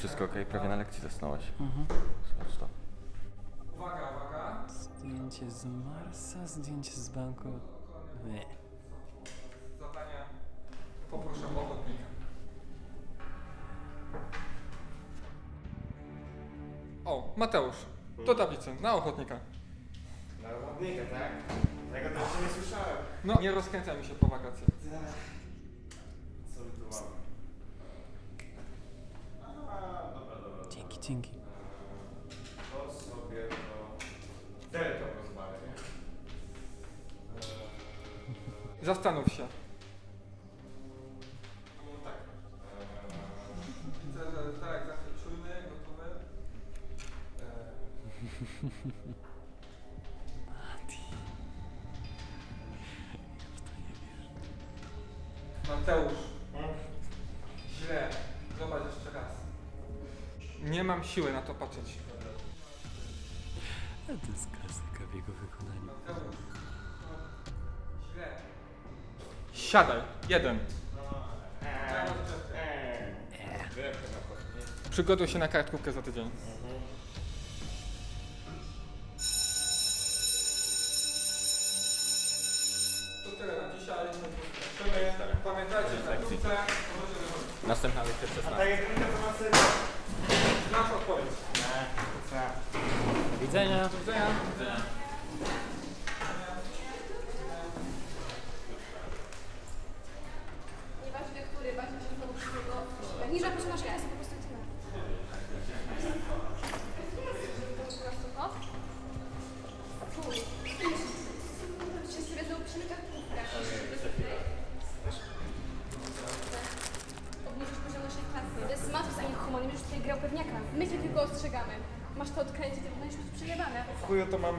wszystko ok? Prawie na lekcji zasnąłeś. Mhm. Zobacz to. Uwaga, uwaga. Zdjęcie z Marsa, zdjęcie z banku. Nie. Zadania. Poproszę ochotnika. O, Mateusz. To tablicy, na ochotnika. Na robotnika, tak? Tego też jeszcze nie słyszałem. No, nie rozkręcaj mi się po wakacjach. Dzięki. To sobie to... Wtedy to pozwolę, nie? Zastanów się. tak. Mateusz, Nie mam siły na to patrzeć. A to jest klasyka w jego wykonaniu. Siadaj, jeden. Przygotuj się na kartkówkę za tydzień. To tyle na dzisiaj. Pamiętajcie, na krótce. Następna lekcja A 16. ta jedynka to ma sobie... Znasz odpowiedź. Nie, co? Do widzenia. Do widzenia. Nieważne który, ważne, że znowu przyszłego. Niża proszę masz jest po prostu tyle. Po prostu, o. Fuj. Wszyscy wiedzą, piszemy kartkówkę. Obniżyć poziom naszej klasy. To jest Matus, a nie Human, już tutaj grał pewniaka. My cię tylko ostrzegamy. Masz to odkręcić, to będziesz przejebane. W chuju to mam